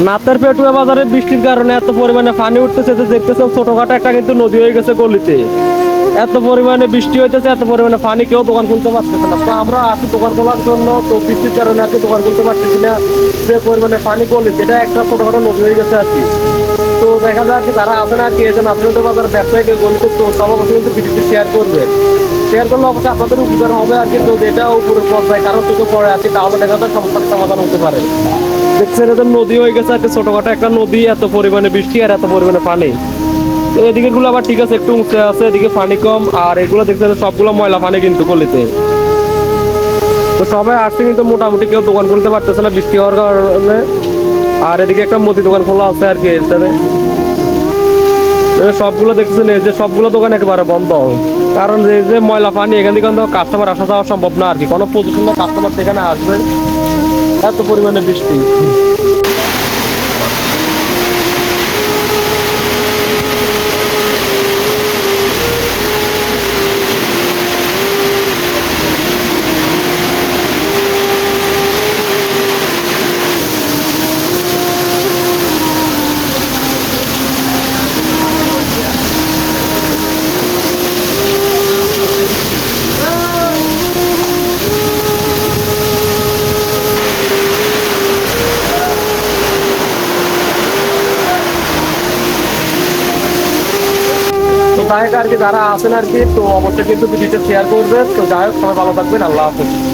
নাতের পেটুয়া বাজারে বৃষ্টির কারণে এত পরিমাণে পানি উঠতেছে যে দেখতেছেন ছোটখাটো একটা কিন্তু নদী হয়ে গেছে গলিতে। এত পরিমাণে বৃষ্টি হইতেছে, এত পরিমাণে পানি কেউ দোকান খুলতে পারতেছে না। তো আমরা আসি দোকান খোলার জন্য, তো বৃষ্টির কারণে আর দোকান খুলতে পারতেছি না, যে পরিমাণে পানি গলিতে। এটা একটা ছোটখাটো নদী হয়ে গেছে আর কি। তো দেখা যায় আর কি যারা আসেন আর কি এজন আপনাদের বাজার ব্যবসায়ীকে গলিতে, তো সব অবশ্যই কিন্তু ভিডিওটি শেয়ার করবে। শেয়ার করলে অবশ্যই আপনাদের উপকার হবে আর কি, তো এটা উপরে পর্যায়ে কারণ কিছু পড়ে আছে তাহলে দেখা যায় সমস্যার সমাধান হতে পারে। দেখছেন এটা নদী হয়ে গেছে একটা ছোটখাটো একটা নদী, এত পরিমাণে বৃষ্টি আর এত পরিমাণে পানি। তো এদিকে গুলো আবার ঠিক আছে, একটু উঁচে আছে, এদিকে পানি কম, আর এগুলো দেখতে সবগুলো ময়লা পানি কিন্তু গলিতে। তো সবাই আসছে কিন্তু মোটামুটি কেউ দোকান খুলতে পারতেছে না বৃষ্টি হওয়ার কারণে। আর এদিকে একটা মুদি দোকান খোলা আছে আর কি এখানে সবগুলো দেখতেছেন এই যে সবগুলো দোকান একেবারে বন্ধ। কারণ যে যে ময়লা পানি এখান থেকে কাস্টমার আসা যাওয়া সম্ভব না আর কি। কোনো পজিশন কাস্টমার সেখানে আসবে। এত পরিমাণে বৃষ্টি। তো আর কি যারা আছেন আর কি, তো অবশ্যই কিন্তু ভিডিওটা শেয়ার করবেন। তো যাই হোক, সবাই ভালো থাকবেন, আল্লাহ হাফেজ।